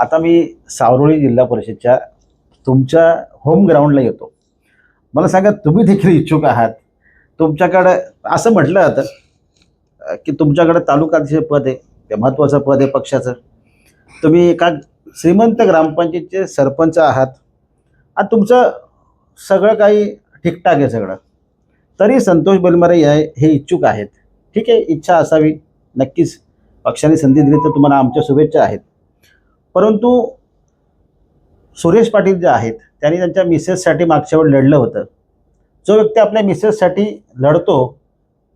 आता मी सावरोळी जिल्हा परिषदच्या तुमच्या होम ग्राउंडला येतो. मला सांगा तुम्ही देखील इच्छुक आहात? तुमच्याकडं असं म्हटलं जातं की तुमच्याकडं तालुकाध्यक्ष पद आहे ते महत्त्वाचं पद आहे पक्षाचं. तुम्ही एका श्रीमंत ग्रामपंचायतचे सरपंच आहात. आणि तुमचं सगळं काही ठीकठाक आहे सगळं. तरी संतोष बेलमारे या हे इच्छुक आहेत. ठीक आहे इच्छा असावी. नक्कीच पक्षाने संधी दिली तर तुम्हाला आमच्या शुभेच्छा आहेत. परंतु सुरेश पाटील जे आहेत त्यांनी त्यांच्या मिसेससाठी मागच्या वेळी लढलं होतं. जो व्यक्ती आपल्या मिसेससाठी लढतो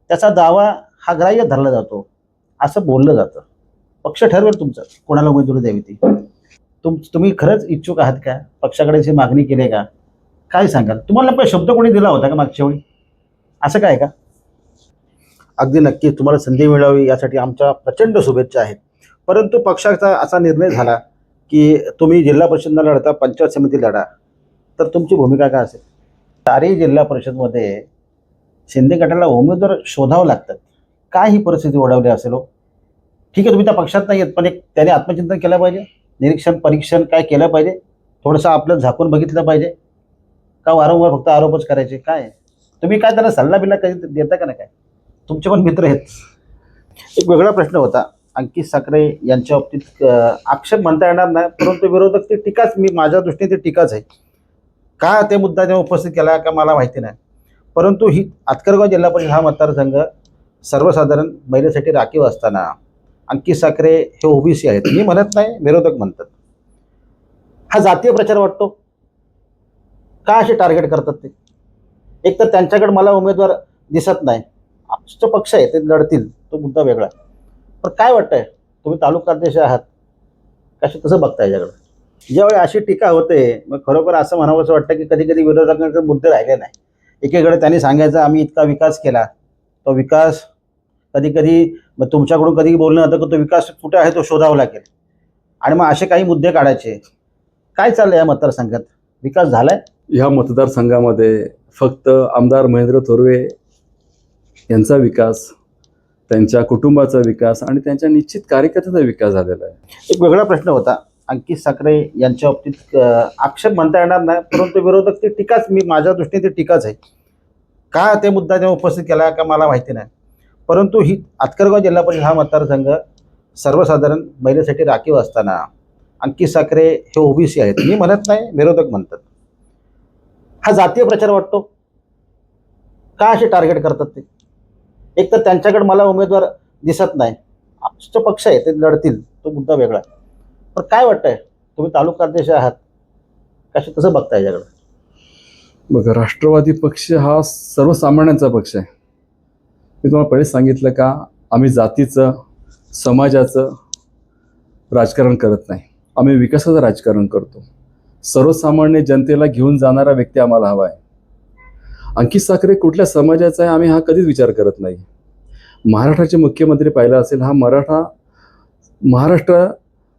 त्याचा दावा हा ग्राह्य धरला जातो. असं बोललं जातं. पक्ष ठरवेल तुमचं. कोणाला उमेदवारी द्यावी ती? तुम तुम्ही खरंच इच्छुक आहात का? पक्षाकडे अशी मागणी केली का? काय सांगाल? तुम्हाला पण शब्द कोणी दिला होता का मागच्या वेळी? असं काय का? अगदी नक्की तुम्हाला संधी मिळावी यासाठी आमच्या प्रचंड शुभेच्छा आहेत. परंतु पक्षाचा असा निर्णय झाला की तुम्ही जिल्हा परिषदला लढता पंचायत समिती लढा. तर तुमची भूमिका काय असेल? चारही जिल्हा परिषदमध्ये शिंदे गटाला उमेदवार शोधावं लागतात. काय ही परिस्थिती ओढवली असेल हो? ठीक आहे तुम्ही त्या पक्षात नाही येत पण एक त्याने आत्मचिंतन केलं पाहिजे. निरीक्षण परीक्षण काय केलं पाहिजे? थोडंसं आपलं झाकून बघितलं पाहिजे. का वारंवार फक्त आरोपच करायचे? काय? तुम्ही काय त्याला सल्ला बिल्ला कधी देता का नाही काय? तुमचे पण मित्र आहेत. एक वेगळा प्रश्न होता. अंकित साखरे यांच्या बाबतीत आक्षेप म्हणता येणार नाही परंतु विरोधक ती टीकाच मी माझ्या दृष्टीने ती टीकाच आहे. का ते मुद्दा तेव्हा उपस्थित केला का मला माहिती नाही. परंतु ही आतकरगाव जिल्हा परिषद हा मतदारसंघ सर्वसाधारण महिलेसाठी राखीव असताना अंकित साखरे हे ओबीसी आहेत. मी म्हणत नाही विरोधक म्हणतात. हा जातीय प्रचार वाटतो. का असे टार्गेट करतात ते? एक तर त्यांच्याकडे मला उमेदवार दिसत नाही. आमचा पक्ष आहे ते लढतील. तो मुद्दा वेगळा पण काय वाटतंय? तुम्ही तालुकाध्यक्ष आहात. कसे कसं बघताय याच्याकडे? ज्यावेळी अशी टीका होते मग खरोखर असं म्हणावं असं वाटतं की कधी कधी विरोधकांकडे मुद्दे राहिले नाही. एकीकडे त्यांनी सांगायचं आम्ही इतका विकास केला. तो विकास कधी कधी मग तुमच्याकडून कधी बोलणं होतं की तो विकास कुठे आहे तो शोधावा लागेल. आणि मग असे काही मुद्दे काढायचे. काय चाललंय या मतदारसंघात? विकास झालाय? ह्या मतदारसंघामध्ये फक्त आमदार महेंद्र थोरवे यांचा विकास त्यांच्या कुटुंबाचा विकास आणि त्यांच्या निश्चित कार्यकर्त्याचा विकास झालेला आहे. एक वेगळा प्रश्न होता. अंकित साखरे यांच्या बाबतीत आक्षेप म्हणता येणार नाही परंतु विरोधक ती टीकाच मी माझ्या दृष्टीने ती टीकाच आहे. का ते मुद्दा तेव्हा उपस्थित केला का मला माहिती नाही. परंतु ही आतकरगाव जिल्हा परिषद हा मतदारसंघ सर्वसाधारण महिलेसाठी राखीव असताना अंकित साखरे हे ओबीसी आहेत. मी म्हणत नाही विरोधक म्हणतात. हा जातीय प्रचार वाटतो? का असे टार्गेट करतात ते? एक तर त्यांच्याकडे मला उमेदवार दिसत नाही. आमचा पक्ष आहे ते लढतील तो मुद्दा वेगळा पण काय वाटतंय? तुम्ही तालुका अध्यक्ष आहात. कसे कसं बघताय याच्याकडे? बघा राष्ट्रवादी पक्ष हा सर्वसामान्यांचा पक्ष आहे. मी तुम्हाला पहिले सांगितलं का आम्ही जातीचं समाजाचं राजकारण करत नाही. आम्ही विकासाचं राजकारण करतो. सर्वसामान्य जनतेला घेऊन जाणारा व्यक्ती आम्हाला हवा आहे. अंकित साखरे कुठल्या समाजाचा आहे आम्ही हा कधीच विचार करत नाही. महाराष्ट्राचे मुख्यमंत्री पाहिला असेल हा मराठा महाराष्ट्र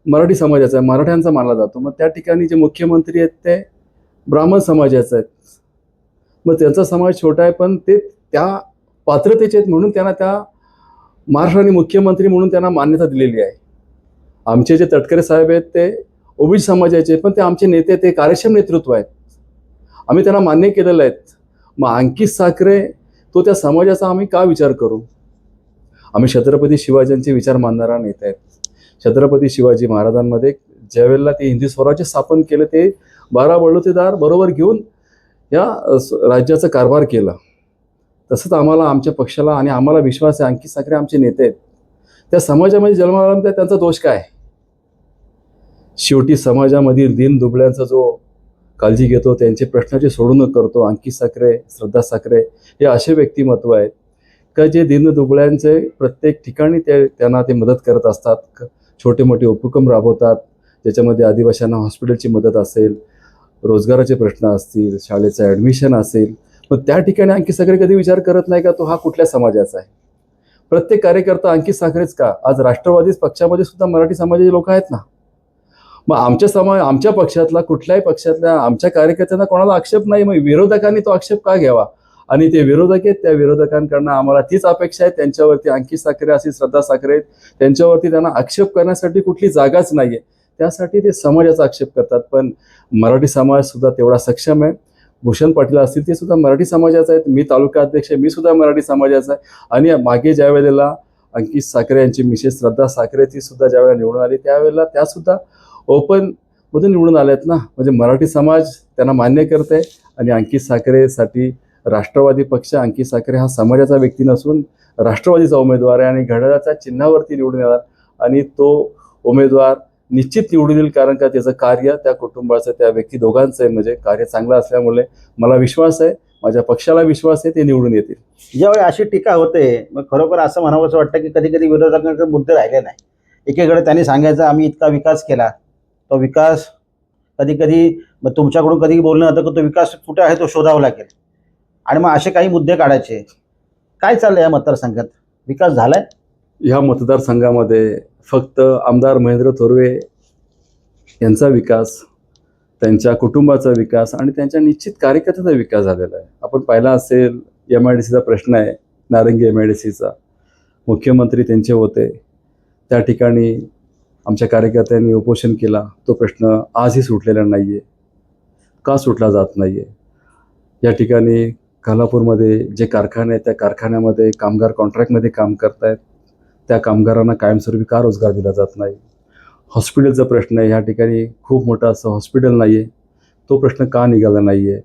मराठी समाजाचा आहे मराठ्यांचा मानला जातो. मग त्या ठिकाणी जे मुख्यमंत्री आहेत ते ब्राह्मण समाजाचे आहेत. मग त्यांचा समाज छोटा आहे पण ते त्या पात्रतेचे आहेत म्हणून त्यांना त्या महाराष्ट्राने मुख्यमंत्री म्हणून त्यांना मान्यता दिलेली आहे. आमचे जे तटकरे साहेब आहेत ते ओबीसी समाजाचे पण ते आमचे नेते ते कार्यक्षम नेतृत्व आहेत. आम्ही त्यांना मान्य केलेलं आहेत. मग अंकित साखरे तो त्या समाजाचा आम्ही का विचार करू? आम्ही छत्रपती शिवाजींचे विचार मानणारा नेते आहेत. छत्रपती शिवाजी महाराजांमध्ये ज्यावेळेला ते हिंदू स्वराज्य स्थापन केलं ते बारा बळुतेदार बरोबर घेऊन या राज्याचा कारभार केला. तसंच आम्हाला आमच्या पक्षाला आणि आम्हाला विश्वास आहे अंकित साखरे आमचे नेते आहेत. त्या समाजामध्ये जन्माला त्या- त्यांचा दोष काय? शेवटी समाजामधील दिन दुबळ्यांचा जो काळजी घेतो त्यांचे प्रश्नाचे सोडून करतो. अंकित साखरे श्रद्धा साखरे हे असे व्यक्तिमत्व आहेत. का जे दिनदुबळ्यांचे प्रत्येक ठिकाणी ते त्यांना ते मदत करत असतात. क- छोटे मोठे उपक्रम राबवतात. ज्याच्यामध्ये आदिवासींना हॉस्पिटलची मदत असेल रोजगाराचे प्रश्न असतील शाळेचं ॲडमिशन असेल. पण त्या ठिकाणी अंकित साखरे कधी विचार करत नाही का? तो हा कुठल्या समाजाचा आहे? प्रत्येक कार्यकर्ता अंकित साखरेच का? आज राष्ट्रवादी पक्षामध्ये सुद्धा मराठी समाजाचे लोक आहेत ना? मग आमच्या समाज आमच्या पक्षातला कुठल्याही पक्षातल्या आमच्या कार्यकर्त्यांना कोणाला आक्षेप नाही. मग विरोधकांनी तो आक्षेप का घ्यावा? आणि ते विरोधक आहेत त्या विरोधकांकडनं आम्हाला तीच अपेक्षा आहे. त्यांच्यावरती अंकित साखरे असे श्रद्धा साखरे आहेत. त्यांच्यावरती त्यांना आक्षेप करण्यासाठी कुठली जागाच नाही आहे त्यासाठी ते समाजाचा आक्षेप करतात. पण मराठी समाज सुद्धा तेवढा सक्षम आहे. भूषण पाटील असतील ते सुद्धा मराठी समाजाचे आहेत. मी तालुका अध्यक्ष आहे मी सुद्धा मराठी समाजाचा आहे. आणि मागे ज्या वेळेला अंकित साखरे यांची मिसेस श्रद्धा साखरे ती सुद्धा ज्यावेळेला निवडून आली त्यावेळेला त्यासुद्धा ओपन मधून निवडून आल्यात ना. म्हणजे मराठी समाज त्यांना मान्य करते आणि अंकित साखरेसाठी राष्ट्रवादी पक्ष अंकित साखरे हा समाजाचा व्यक्ती नसून राष्ट्रवादीचा उमेदवार आहे आणि घड्याळाच्या चिन्हावरती निवडून येणार आणि तो उमेदवार निश्चित निवडून येईल कारण का त्याचं कार्य त्या कुटुंबाचं त्या व्यक्ती दोघांचं आहे. म्हणजे कार्य चांगलं असल्यामुळे मला विश्वास आहे माझ्या पक्षाला विश्वास आहे ते निवडून येतील. ज्यावेळी अशी टीका होते मग खरोखर असं म्हणावं असं वाटतं की कधी कधी विरोधकांकडे मुद्दे राहिले नाही. एकीकडे त्यांनी सांगायचं आम्ही इतका विकास केला तो विकास कधी कधी मग तुमच्याकडून कधी बोलणं होतं की तो विकास कुठे आहे तो शोधावा लागेल. आणि मग असे काही मुद्दे काढायचे. काय चाललं या मतदारसंघात? विकास झालाय? ह्या मतदारसंघामध्ये फक्त आमदार महेंद्र थोरवे यांचा विकास त्यांच्या कुटुंबाचा विकास आणि त्यांच्या निश्चित कार्यकर्त्याचा विकास झालेला आहे. आपण पाहिला असेल एम आय डी सीचा प्रश्न आहे नारंगी एम आय डी सीचा मुख्यमंत्री त्यांचे होते. त्या ठिकाणी आमच्या कार्यकर्त्यांनी उपोषण केला. तो प्रश्न आजही सुटलेला नाही आहे का सुटला जात नाही आहे या ठिकाणी कोल्हापूरमध्ये जे कारखाने आहेत त्या कारखान्यामध्ये कामगार कॉन्ट्रॅक्टमध्ये काम करतायत. त्या कामगारांना कायमस्वरूपी का रोजगार दिला जात नाही? हॉस्पिटलचा प्रश्न आहे. ह्या ठिकाणी खूप मोठं असं हॉस्पिटल नाही आहे तो प्रश्न का निघाला नाही आहे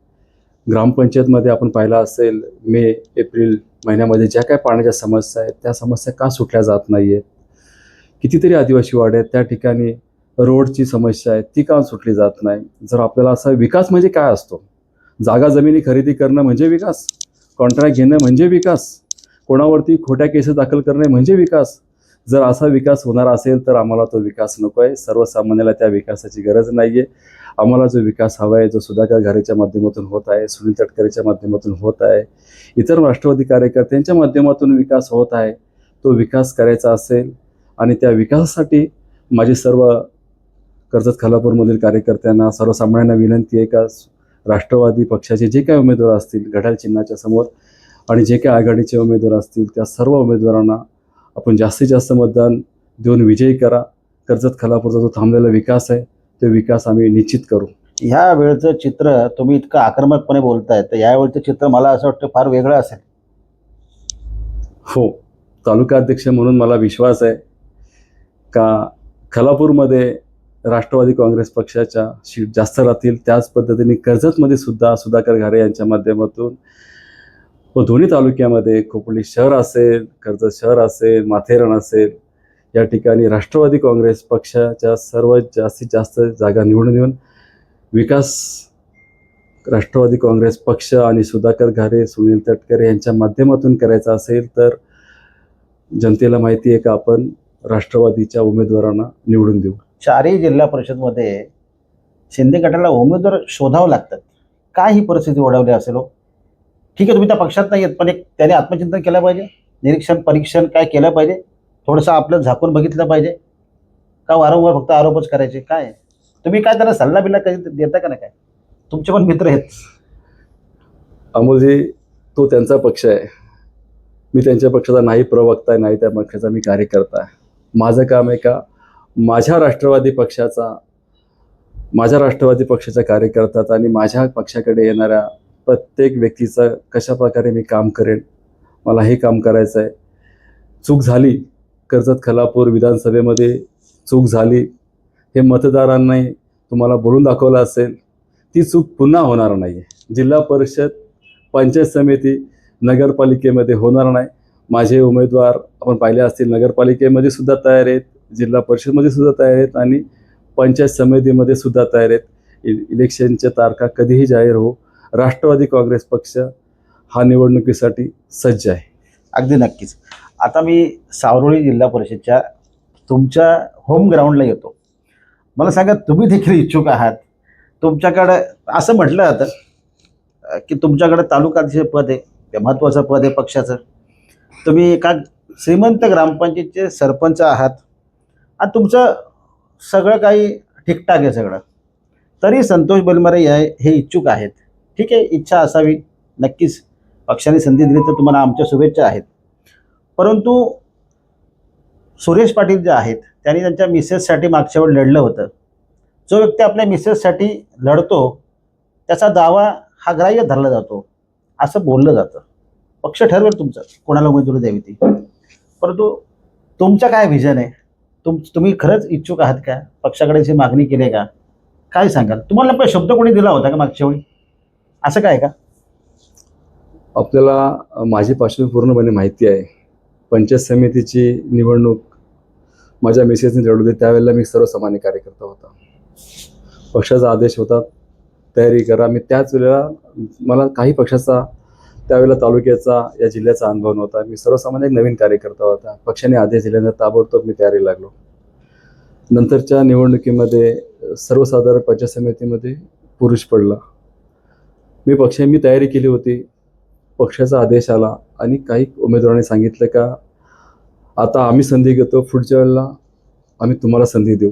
ग्रामपंचायतमध्ये आपण पाहिला असेल मे एप्रिल महिन्यामध्ये ज्या काय पाण्याच्या समस्या आहेत त्या समस्या का सुटल्या जात नाही आहेत कितीतरी आदिवासी वाड्या आहेत त्या ठिकाणी रोडची समस्या आहे ती का सुटली जात नाही? जर आपल्याला असा विकास म्हणजे काय असतो? जागा जमिनी खरेदी करणं म्हणजे विकास? कॉन्ट्रॅक्ट घेणं म्हणजे विकास? कोणावरती खोट्या केसेस दाखल करणे म्हणजे विकास? जर असा विकास होणार असेल तर आम्हाला तो विकास नको आहे सर्वसामान्याला त्या विकासाची गरज नाही आहे आम्हाला जो विकास हवा आहे जो सुधाकर घारेच्या माध्यमातून होत आहे सुनील तटकरेच्या माध्यमातून होत आहे इतर राष्ट्रवादी कार्यकर्त्यांच्या माध्यमातून विकास होत आहे तो विकास करायचा असेल आणि त्या विकासासाठी माझी सर्व कर्जत खालापूरमधील कार्यकर्त्यांना सर्वसामान्यांना विनंती आहे का राष्ट्रवादी पक्षाचे जे काही उमेदवार असतील घड्याळ चिन्हाच्या समोर आणि जे काही आघाडीचे उमेदवार असतील त्या सर्व उमेदवारांना आपण जास्तीत जास्त मतदान देऊन विजयी करा. कर्जत खालापूरचा जो थांबलेला विकास आहे तो विकास आम्ही निश्चित करू. ह्या वेळचं चित्र तुम्ही इतकं आक्रमकपणे बोलताय तर यावेळचं चित्र मला असं वाटतं फार वेगळं असेल. हो. तालुका अध्यक्ष म्हणून मला विश्वास आहे. का खलापूरमध्ये राष्ट्रवादी काँग्रेस पक्षाच्या सीट जास्त राहतील त्याच पद्धतीने कर्जतमध्ये सुद्धा सुधाकर घारे यांच्या माध्यमातून व दोन्ही तालुक्यामध्ये खोपोली शहर असेल कर्जत शहर असेल माथेरान असेल या ठिकाणी राष्ट्रवादी काँग्रेस पक्षाच्या सर्वात जास्तीत जास्त जागा निवडून येऊन विकास राष्ट्रवादी काँग्रेस पक्ष आणि सुधाकर घारे सुनील तटकरे यांच्या माध्यमातून करायचा असेल तर जनतेला माहिती आहे का आपण राष्ट्रवादीच्या उमेदवारांना निवडून देऊ. चारही जिल्हा परिषदमध्ये शिंदे गटाला उमेदवार शोधावं लागतात. काय ही परिस्थिती ओढवली असेल हो? ठीक आहे तुम्ही त्या पक्षात नाही आहेत पण एक त्याने आत्मचिंतन केलं पाहिजे. निरीक्षण परीक्षण काय केलं पाहिजे? थोडंसं आपलं झाकून बघितलं पाहिजे. का वारंवार फक्त आरोपच करायचे? काय? तुम्ही काय त्याला सल्ला बिल्ला कधी देता का नाही काय? तुमचे पण मित्र आहेत. अमोलजी तो त्यांचा पक्ष आहे. मी त्यांच्या पक्षाचा नाही प्रवक्ता आहे नाही त्या पक्षाचा मी कार्यकर्ता आहे. माझं काम आहे का? माझ्या राष्ट्रवादी पक्षाचा माझ्या राष्ट्रवादी पक्षाच्या कार्यकर्त्याचा आणि माझ्या पक्षाकडे येणाऱ्या प्रत्येक व्यक्तीचं कशा प्रकारे मी काम करेन? मला हे काम करायचं आहे चूक झाली. कर्जत खलापूर विधानसभेमध्ये चूक झाली. हे मतदारांनी तुम्हाला बोलून दाखवलं असेल. ती चूक पुन्हा होणार नाही आहे जिल्हा परिषद पंचायत समिती नगरपालिकेमध्ये होणार नाही. माझे उमेदवार आपण पाहिले असतील नगरपालिकेमध्ये सुद्धा तयार आहेत जिल्हा परिषदमध्ये सुद्धा तयार आहेत आणि पंचायत समितीमध्ये सुद्धा तयार आहेत. इ इलेक्शनच्या तारखा कधीही जाहीर हो राष्ट्रवादी काँग्रेस पक्ष हा निवडणुकीसाठी सज्ज आहे. अगदी नक्कीच. आता मी सावरोळी जिल्हा परिषदच्या तुमच्या होम ग्राउंडला येतो. मला सांगा तुम्ही देखील इच्छुक आहात? तुमच्याकडं असं म्हटलं जातं की तुमच्याकडे तालुकाचे पद आहे ते महत्त्वाचं पद आहे पक्षाचं. तुम्ही एका श्रीमंत ग्रामपंचायतचे सरपंच आहात. आणि तुमचं सगळं काही ठीकठाक आहे सगळं. तरी संतोष बलमारे हे हे इच्छुक आहेत. ठीक आहे इच्छा असावी. नक्कीच पक्षाने संधी दिली तर तुम्हाला आमच्या शुभेच्छा आहेत. परंतु सुरेश पाटील जे आहेत त्यांनी त्यांच्या मिसेससाठी मागच्या वेळ लढलं होतं. जो व्यक्ती आपल्या मिसेससाठी लढतो त्याचा दावा हा ग्राह्य धरला जातो. असं बोललं जातं. पक्ष ठरवेल तुमचं कोणाला उमेदवारी द्यावी ती. परंतु तुमचं काय व्हिजन आहे? तुम तुम्ही खरंच इच्छुक आहात का? पक्षाकडे जी मागणी केली आहे का? काय सांगाल? तुम्हाला पण शब्द कोणी दिला होता का मागच्या वेळी? असं काय का? आपल्याला माझी पार्श्वभूमी पूर्णपणे माहिती आहे. पंचायत समितीची निवडणूक माझ्या मिसेसने लढवली. त्यावेळेला मी सर्वसामान्य कार्यकर्ता होता. पक्षाचा आदेश होता. तयारी करा. मी त्याच वेळेला मला काही पक्षाचा त्यावेळेला तालुक्याचा या जिल्ह्याचा अनुभव नव्हता. मी सर्वसामान्य एक नवीन कार्यकर्ता होता. पक्षाने आदेश दिल्यानंतर ताबडतोब मी तयारी लागलो. नंतरच्या निवडणुकीमध्ये सर्वसाधारण पंचायत समितीमध्ये पुरुष पडला. मी पक्ष मी तयारी केली होती. पक्षाचा आदेश आला आणि काही उमेदवारांनी सांगितलं का आता आम्ही संधी घेतो पुढच्या वेळेला आम्ही तुम्हाला संधी देऊ.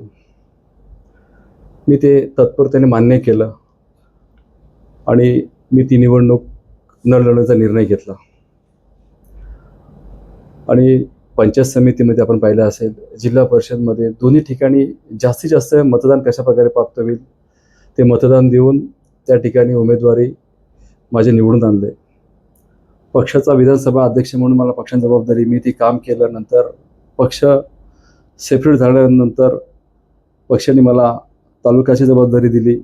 मी ते तत्परतेने मान्य केलं. आणि मी ती निवडणूक न लढवण्याचा निर्णय घेतला. आणि पंचायत समितीमध्ये आपण पाहिलं असेल जिल्हा परिषदमध्ये दोन्ही ठिकाणी जास्तीत जास्त मतदान कशाप्रकारे प्राप्त होईल ते मतदान देऊन त्या ठिकाणी उमेदवारी माझे निवडून आणले. पक्षाचा विधानसभा अध्यक्ष म्हणून मला पक्षाची जबाबदारी मी ती काम केल्यानंतर पक्ष सेपरेट झाल्यानंतर पक्षाने मला तालुक्याची जबाबदारी दिली.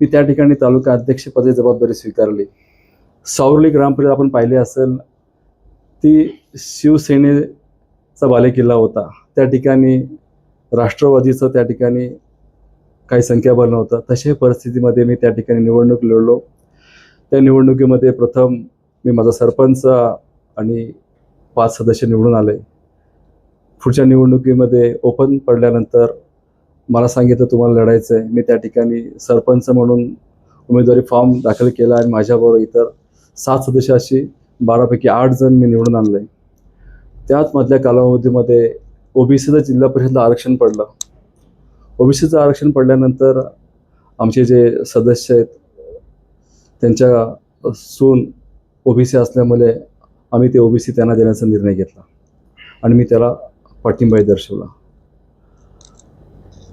मी त्या ठिकाणी तालुका अध्यक्षपदी जबाबदारी स्वीकारली. सावरली ग्रामपंचायत आपण पाहिले असेल ती शिवसेनेचा बालेकिल्ला होता. त्या ठिकाणी राष्ट्रवादीचं त्या ठिकाणी काही संख्याबळ नव्हतं. तशा परिस्थितीमध्ये मी त्या ठिकाणी निवडणूक लढलो. त्या निवडणुकीमध्ये प्रथम मी माझा सरपंच आणि पाच सदस्य निवडून आले. पुढच्या निवडणुकीमध्ये ओपन पडल्यानंतर मला सांगितलं तुम्हाला लढायचं आहे मी त्या ठिकाणी सरपंच म्हणून उमेदवारी फॉर्म दाखल केला आणि माझ्याबरोबर इतर सात सदस्य अशी बारापैकी आठ जण मी निवडून आणले त्याच मधल्या कालावधीमध्ये ओबीसीचं जिल्हा परिषदला आरक्षण पडलं. ओबीसीचं आरक्षण पडल्यानंतर आमचे जे सदस्य आहेत त्यांच्या सून ओबीसी असल्यामुळे आम्ही ते ओबीसी त्यांना देण्याचा निर्णय घेतला आणि मी त्याला पाठिंबाही दर्शवला.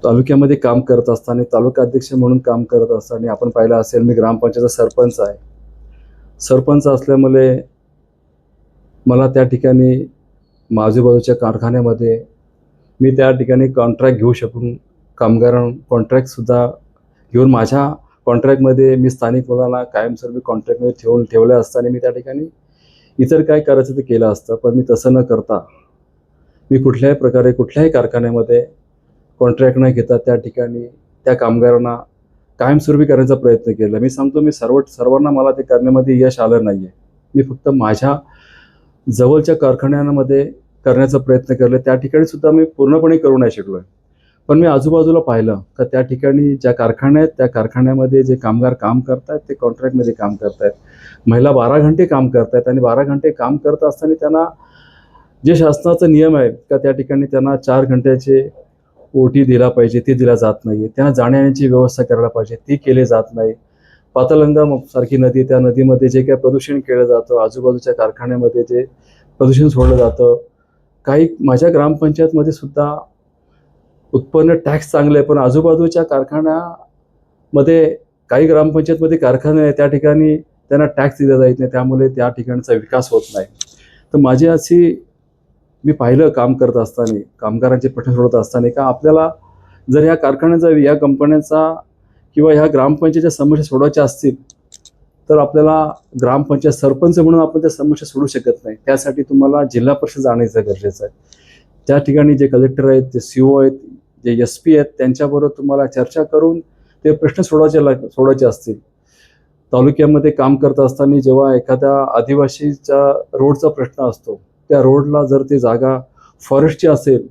तालुक्यामध्ये काम करत असताना तालुका अध्यक्ष म्हणून काम करत असताना आपण पाहिलं असेल मी ग्रामपंचायतचा सरपंच आहे. सरपंच असल्यामुळे मला त्या ठिकाणी आजूबाजूच्या कारखान्यामध्ये मी त्या ठिकाणी कॉन्ट्रॅक्ट घेऊ शकून कामगारां कॉन्ट्रॅक्टसुद्धा घेऊन माझ्या कॉन्ट्रॅक्टमध्ये मी स्थानिक मुलांना कायमस्वरूपी कॉन्ट्रॅक्टमध्ये ठेवून ठेवले असताना मी त्या ठिकाणी इतर काय करायचं ते केलं असतं पण मी तसं न करता मी कुठल्याही प्रकारे कुठल्याही कारखान्यामध्ये कॉन्ट्रॅक्ट न घेता त्या ठिकाणी त्या कामगारांना कायमस्वरूपी करण्याचा प्रयत्न केला. मी सांगतो मी सर्व सर्वांना मला ते करण्यामध्ये यश आलं नाही आहे मी फक्त माझ्या जवळच्या कारखान्यांमध्ये करण्याचा प्रयत्न केला. त्या ठिकाणी सुद्धा मी पूर्णपणे करू नाही शकलो आहे पण मी आजूबाजूला पाहिलं का त्या ठिकाणी ज्या कारखान्या आहेत त्या कारखान्यामध्ये जे कामगार काम करतायत ते कॉन्ट्रॅक्टमध्ये काम करतायत. महिला बारा घंटे काम करतायत आणि बारा घंटे काम करत असताना त्यांना जे शासनाचा नियम आहे का त्या ठिकाणी त्यांना चार घंट्याचे ओटी दिला पाहिजे ते दिला जात नाही त्यांना जाण्याची व्यवस्था करायला पाहिजे ती केली जात नाही. पातलंगा सारखी नदी त्या नदीमध्ये जे काही प्रदूषण केलं जातं आजूबाजूच्या कारखान्यामध्ये जे प्रदूषण सोडलं जातं काही माझ्या ग्रामपंचायतमध्ये सुद्धा उत्पन्न टॅक्स चांगलं आहे पण आजूबाजूच्या कारखान्यामध्ये काही ग्रामपंचायतमध्ये कारखाने आहे त्या ठिकाणी त्यांना टॅक्स दिला जात नाही त्यामुळे त्या ठिकाणचा विकास होत नाही. तर माझी अशी मी पाहिलं काम करत असताना कामगारांचे प्रश्न सोडत असताना का आपल्याला जर ह्या कारखान्याचा या कंपन्यांचा किंवा ह्या ग्रामपंचायतच्या समस्या सोडवायच्या असतील तर आपल्याला ग्रामपंचायत सरपंच म्हणून आपण त्या समस्या सोडू शकत नाही. त्यासाठी तुम्हाला जिल्हा परिषद जाण्याचं गरजेचं आहे. त्या ठिकाणी जे कलेक्टर आहेत जे सी ओ आहेत जे एस पी आहेत त्यांच्याबरोबर तुम्हाला चर्चा करून ते प्रश्न सोडवायचे लाग सोडवायचे असतील. तालुक्यामध्ये काम करत असताना जेव्हा एखाद्या आदिवासीच्या रोडचा प्रश्न असतो त्या रोडला जर ती जागा फॉरेस्टची असेल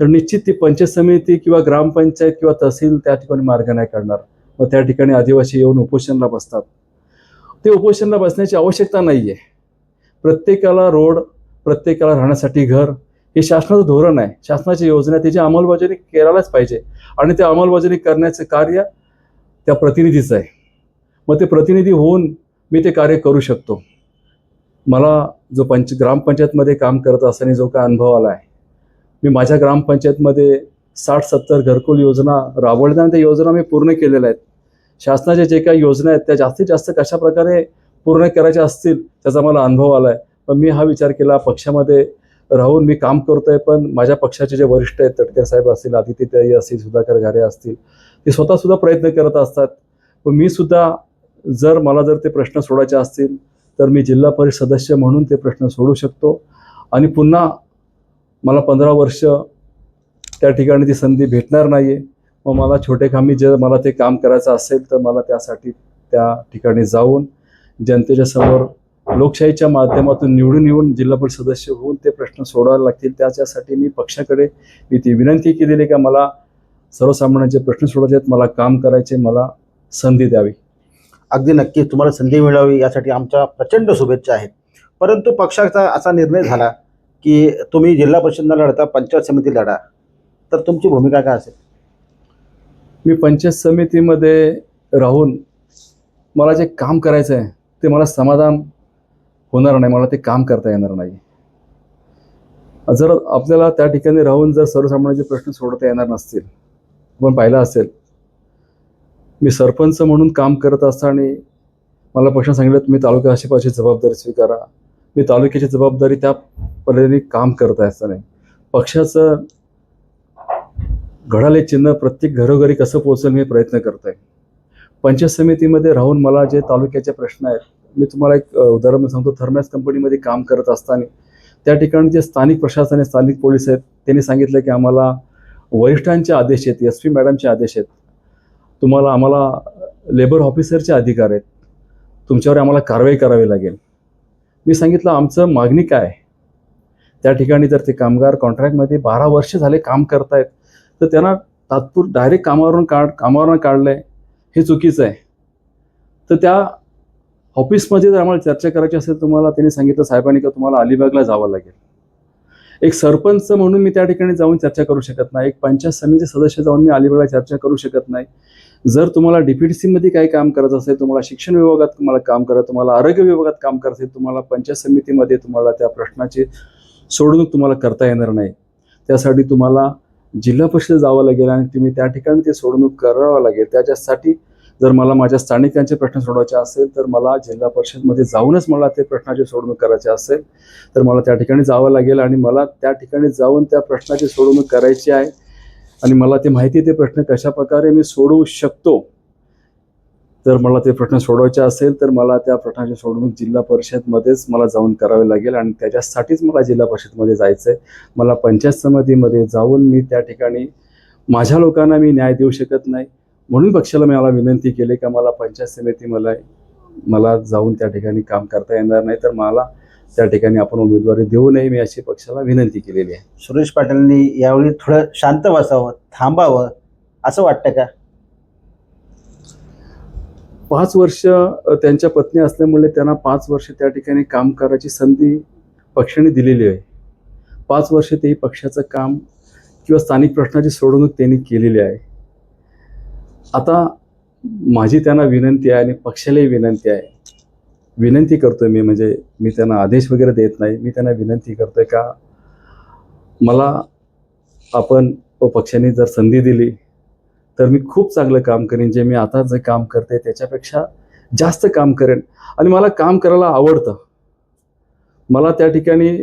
तर निश्चित ती पंचायत समिती किंवा ग्रामपंचायत किंवा तहसील त्या ठिकाणी मार्ग नाही काढणार. मग त्या ठिकाणी आदिवासी येऊन उपोषणला बसतात. ते उपोषणला बसण्याची आवश्यकता नाही आहे प्रत्येकाला रोड प्रत्येकाला राहण्यासाठी घर हे शासनाचं धोरण आहे. शासनाची योजना त्याची अंमलबजावणी करायलाच पाहिजे आणि त्या अंमलबजावणी करण्याचं कार्य त्या प्रतिनिधीचं आहे. मग ते प्रतिनिधी होऊन मी ते कार्य करू शकतो. मला जो पंच ग्रामपंचायतमध्ये काम करत असताना जो काय अनुभव आला आहे मी माझ्या ग्रामपंचायतमध्ये साठ सत्तर घरकुल योजना राबवल्या आणि त्या योजना मी पूर्ण केलेल्या आहेत. शासनाच्या जे काही योजना आहेत त्या जास्तीत जास्त कशा प्रकारे पूर्ण करायच्या असतील त्याचा मला अनुभव आला आहे. पण मी हा विचार केला पक्षामध्ये राहून मी काम करतो आहे पण माझ्या पक्षाचे जे वरिष्ठ आहेत तटकर साहेब असतील आदित्यताई असतील सुधाकर घारे असतील ते स्वतःसुद्धा प्रयत्न करत असतात. पण मी सुद्धा जर मला जर ते प्रश्न सोडायचे असतील तर मी जिल्हा परिषद सदस्य म्हणून ते प्रश्न सोडू शकतो. आणि पुन्हा मला पंधरा वर्ष त्या ठिकाणी ती संधी भेटणार नाही आहे मग मला छोटे कामी जर मला ते काम करायचं असेल तर मला त्यासाठी त्या ठिकाणी जाऊन जनतेच्या समोर लोकशाहीच्या माध्यमातून निवडून येऊन जिल्हा परिषद सदस्य होऊन ते प्रश्न सोडायला लागतील. त्याच्यासाठी मी पक्षाकडे मी ती विनंती केलेली आहे का मला सर्वसामान्यांचे प्रश्न सोडायचे आहेत मला काम करायचे मला संधी द्यावी. अगदी नक्की तुम्हाला संधी मिळावी यासाठी आमच्या प्रचंड शुभेच्छा आहेत. परंतु पक्षाचा असा निर्णय झाला की तुम्ही जिल्हा परिषदला लढता पंचायत समिती लढा. तर तुमची भूमिका काय असेल? मी पंचायत समितीमध्ये राहून मला जे काम करायचं आहे ते मला समाधान होणार नाही. मला ते काम करता येणार नाही. जर आपल्याला त्या ठिकाणी राहून जर सर्वसामान्यांचे प्रश्न सोडता येणार नसतील आपण पाहिलं असेल मी सरपंच म्हणून काम करत असताना मला प्रश्न सांगितलं तुम्ही तालुका आशिपाची जबाबदारी स्वीकारा. मी तालुक्याची जबाबदारी त्या पद्धतीने काम करत असताना. पक्षाचं घडाले चिन्ह प्रत्येक घरोघरी कसं पोहोचेल मी प्रयत्न करत आहे पंचायत समितीमध्ये राहून मला जे तालुक्याचे प्रश्न आहेत मी तुम्हाला एक उदाहरण सांगतो. थर्मॅस कंपनीमध्ये काम करत असताना त्या ठिकाणी जे स्थानिक प्रशासन आहे स्थानिक पोलीस आहेत त्यांनी सांगितलं की आम्हाला वरिष्ठांचे आदेश आहेत एस पी मॅडमचे आदेश आहेत. तुम्हाला आम्हाला लेबर ऑफिसरचे अधिकार आहेत. तुमच्यावर आम्हाला कारवाई करावी लागेल. मी सांगितलं आमचं मागणी काय? आहे? त्या ठिकाणी जर ते कामगार कॉन्ट्रॅक्टमध्ये बारा वर्ष झाले काम करतायत तर त्यांना तात्पुर डायरेक्ट कामावरून काढ कामावरून काढलं आहे हे चुकीचं आहे. तर त्या ऑफिसमध्ये जर आम्हाला चर्चा करायची असेल तुम्हाला त्यांनी सांगितलं साहेबांनी का तुम्हाला अलिबागला जावं लागेल. एक सरपंच म्हणून मी त्या ठिकाणी जाऊन चर्चा करू शकत नाही. एक पंचायत समिती सदस्य जाऊन मी अलिबागला चर्चा करू शकत नाही. जर तुम्हाला डीपीडीसीमध्ये काही काम करायचं असेल तुम्हाला शिक्षण विभागात तुम्हाला काम करा तुम्हाला आरोग्य विभागात काम करायचं असेल तुम्हाला पंचायत समितीमध्ये तुम्हाला त्या प्रश्नाची सोडवणूक तुम्हाला करता येणार नाही. त्यासाठी तुम्हाला जिल्हा परिषद जावं लागेल आणि तुम्ही त्या ठिकाणी ते सोडवणूक करावं लागेल. त्याच्यासाठी जर मला माझ्या स्थानिकांचे प्रश्न सोडवायचे असेल तर मला जिल्हा परिषदमध्ये जाऊनच मला ते प्रश्नाची सोडवणूक करायची असेल तर मला त्या ठिकाणी जावं लागेल आणि मला त्या ठिकाणी जाऊन त्या प्रश्नाची सोडवणूक करायची आहे. आणि मला ते माहिती आहे ते प्रश्न कशा प्रकारे मी सोडवू शकतो? जर मला ते प्रश्न सोडवायचे असेल तर मला त्या प्रश्नाची सोडवणूक जिल्हा परिषदमध्येच मला जाऊन करावे लागेल आणि त्याच्यासाठीच मला जिल्हा परिषदमध्ये जायचं आहे मला पंचायत समितीमध्ये जाऊन मी त्या ठिकाणी माझ्या लोकांना मी न्याय देऊ शकत नाही. म्हणून पक्षाला मी मला विनंती केली का मला पंचायत समिती मला मला जाऊन त्या ठिकाणी काम करता येणार नाही तर मला त्या ठिकाणी आपण उमेदवारी देऊ नये मी अशी पक्षाला विनंती केलेली आहे. सुरेश पाटीलनी यावेळी थोडं शांत बसावं थांबावं असं वाटतं का? पाच वर्ष त्यांच्या पत्नी असल्यामुळे त्यांना पाच वर्ष त्या ठिकाणी काम करायची संधी पक्षाने दिलेली आहे. पाच वर्ष तेही पक्षाचं काम किंवा स्थानिक प्रश्नाची सोडवणूक त्यांनी केलेली आहे. आता माझी त्यांना विनंती आहे आणि पक्षालाही विनंती आहे. विनंती करतोय मी म्हणजे मी त्यांना आदेश वगैरे देत नाही. मी त्यांना विनंती करतोय का मला आपण व पक्षाने जर संधी दिली तर मी खूप चांगलं काम करेन. जे मी आता जे काम करते त्याच्यापेक्षा जास्त काम करेन. आणि मला काम करायला आवडतं. मला त्या ठिकाणी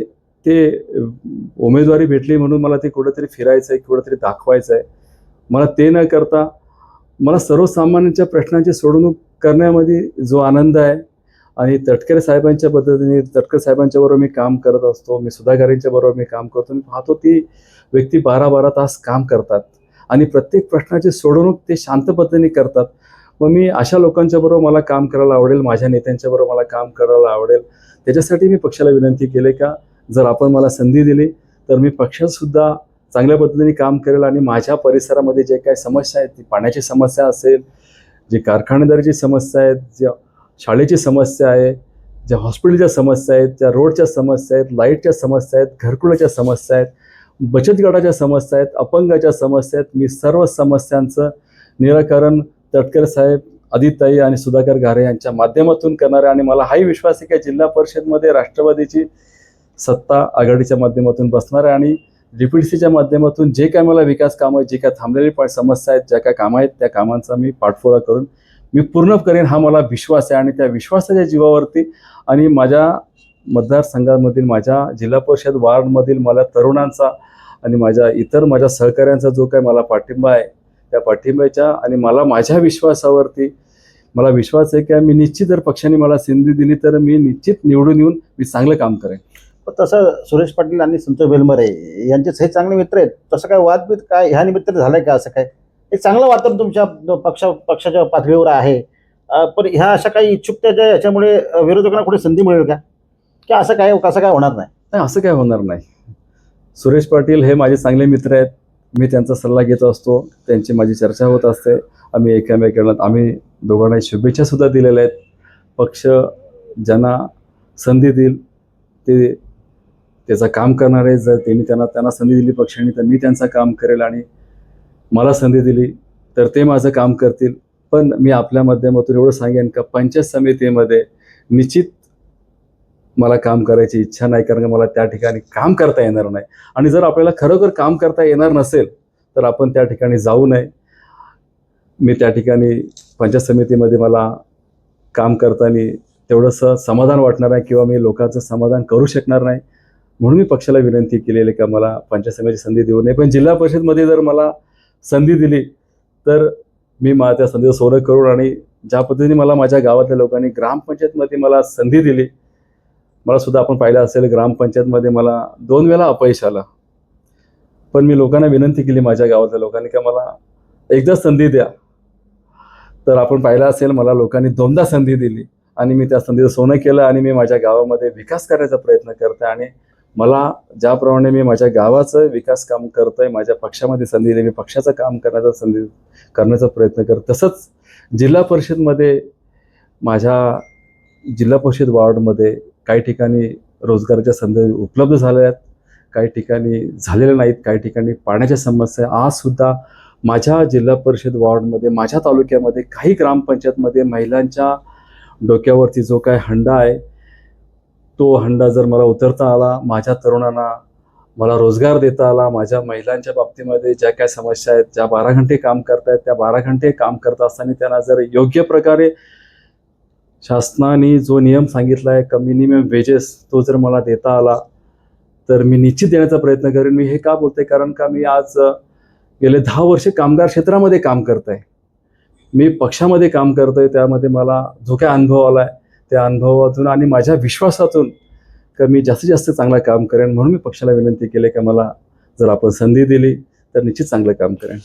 ते उमेदवारी भेटली म्हणून मला ते कुठंतरी फिरायचं आहे कुठंतरी दाखवायचं आहे मला ते न करता मला सर्वसामान्यांच्या प्रश्नांची सोडवणूक करण्यामध्ये जो आनंद आहे आणि तटकरे साहेबांच्या पद्धतीने तटकरे साहेबांच्या बरोबर मी काम करत असतो मी सुधाकरांच्या बरोबर मी काम करतो मी पाहतो ती व्यक्ती बारा बारा तास काम करतात आणि प्रत्येक प्रश्नाची सोडवणूक ते शांत पद्धतीने करतात. मग मी अशा लोकांच्या बरोबर मला काम करायला आवडेल माझ्या नेत्यांच्या बरोबर मला काम करायला आवडेल त्याच्यासाठी मी पक्षाला विनंती केली का जर आपण मला संधी दिली तर मी पक्षातसुद्धा चांगल्या पद्धतीने काम करेल आणि माझ्या परिसरामध्ये जे काही समस्या आहेत ती पाण्याची समस्या असेल जी कारखानेदारीची समस्या आहेत ज्या शाळेची समस्या आहे ज्या हॉस्पिटलच्या समस्या आहेत ज्या रोडच्या समस्या आहेत लाईटच्या समस्या आहेत घरकुलाच्या समस्या आहेत बचत गटाच्या समस्या आहेत अपंगाच्या समस्या आहेत मी सर्व समस्यांचं निराकरण तटकर साहेब आदिताई आणि सुधाकर घारे यांच्या माध्यमातून करणार आहे आणि मला हाही विश्वास आहे की जिल्हा परिषदमध्ये राष्ट्रवादीची सत्ता आघाडीच्या माध्यमातून बसणार आहे आणि डीपीडीसीच्या माध्यमातून जे काय मला विकास कामं जे काय थांबलेली पण समस्या आहेत ज्या काय कामं आहेत त्या कामांचा मी पाठपुरा करून मी पूर्ण करेन हा मला विश्वास आहे. आणि त्या विश्वासाच्या जीवावरती आणि माझ्या मतदारसंघामधील माझ्या जिल्हा परिषद वार्डमधील मला तरुणांचा आणि माझ्या इतर माझ्या सहकाऱ्यांचा जो काय मला पाठिंबा आहे त्या पाठिंब्याच्या आणि मला माझ्या विश्वासावरती मला विश्वास आहे की मी निश्चित जर पक्षाने मला संधी दिली तर मी निश्चित निवडून येऊन मी चांगलं काम करेन. पण तसं सुरेश पाटील आणि संतोष बेलमरे यांचेच हे चांगले मित्र आहेत. तसं काय वादबीत काय ह्या निमित्त झालंय का असं काय? एक चांगलं वातावरण तुमच्या पक्षा पक्षाच्या पातळीवर आहे. पण ह्या अशा काही इच्छुकतेच्या याच्यामुळे विरोधकांना कुठे संधी मिळेल का? की असं काय कसं काय होणार नाही? नाही असं काय होणार नाही. सुरेश पाटील हे माझे चांगले मित्र आहेत. मी त्यांचा सल्ला घेत असतो. त्यांची माझी चर्चा होत असते. आम्ही एकामेकांना आम्ही दोघांना शुभेच्छा सुद्धा दिलेल्या आहेत. पक्ष ज्यांना संधी देईल ते त्याचं काम करणार आहे जर त्यांनी त्यांना त्यांना संधी दिली पक्षाने तर मी त्यांचं काम करेल आणि मला संधी दिली तर ते माझं काम करतील. पण मी आपल्या माध्यमातून एवढं सांगेन का पंचायत समितीमध्ये निश्चित मला काम करायची इच्छा नाही कारण मला त्या ठिकाणी काम करता येणार नाही. आणि जर आपल्याला खरोखर काम करता येणार नसेल तर आपण त्या ठिकाणी जाऊ नये. मी त्या ठिकाणी पंचायत समितीमध्ये मला काम करताना तेवढंसं समाधान वाटणार आहे किंवा मी लोकांचं समाधान करू शकणार नाही. म्हणून मी पक्षाला विनंती केलेली आहे का मला पंचायत समितीची संधी देऊ नये. पण जिल्हा परिषदमध्ये जर मला संधी दिली तर मी मा त्या संधीचं सोनं करून आणि ज्या पद्धतीने मला माझ्या गावातल्या लोकांनी ग्रामपंचायतमध्ये मला संधी दिली मला सुद्धा आपण पाहिलं असेल ग्रामपंचायतमध्ये मला दोन वेळा अपयश आलं. पण मी लोकांना विनंती केली माझ्या गावातल्या लोकांनी का मला एकदा संधी द्या. तर आपण पाहिलं असेल मला लोकांनी दोनदा संधी दिली आणि मी त्या संधीचं सोनं केलं आणि मी माझ्या गावामध्ये विकास करायचा प्रयत्न करते आणि मला ज्याप्रमाणे मी माझ्या गावाचं विकास काम करतोय माझ्या पक्षामध्ये संधी दिली मी पक्षाचं काम करण्याचा संधी करण्याचा प्रयत्न करतो तसंच जिल्हा परिषदमध्ये माझ्या जिल्हा परिषद वॉर्डमध्ये काही ठिकाणी रोजगाराच्या संधी उपलब्ध झाल्या आहेत काही ठिकाणी झालेल्या नाहीत काही ठिकाणी पाण्याच्या समस्या. आजसुद्धा माझ्या जिल्हा परिषद वॉर्डमध्ये माझ्या तालुक्यामध्ये काही ग्रामपंचायतमध्ये महिलांच्या डोक्यावरती जो काय हंडा आहे तो हंडा जर मला उतरता आला माझ्या तरुणांना मला रोजगार देता आला माझ्या महिलांच्या बाबतीमध्ये ज्या काय समस्या आहेत ज्या बारा घंटे काम करतायत त्या बारा घंटे काम करत असताना त्यांना जर योग्य प्रकारे शासनाने जो नियम सांगितला आहे का मिनिमम वेजेस तो जर मला देता आला तर मी निश्चित देण्याचा प्रयत्न करेन. मी हे का बोलते कारण का मी आज गेले दहा वर्ष कामगार क्षेत्रामध्ये काम करत आहे मी पक्षामध्ये काम करतोय त्यामध्ये मला जो काय अनुभव आला आहे त्या अनुभवातून आणि माझ्या विश्वासातून का मी जास्तीत जास्त चांगलं काम करेन म्हणून मी पक्षाला विनंती केली का मला जर आपण संधी दिली तर निश्चित चांगलं काम करेन.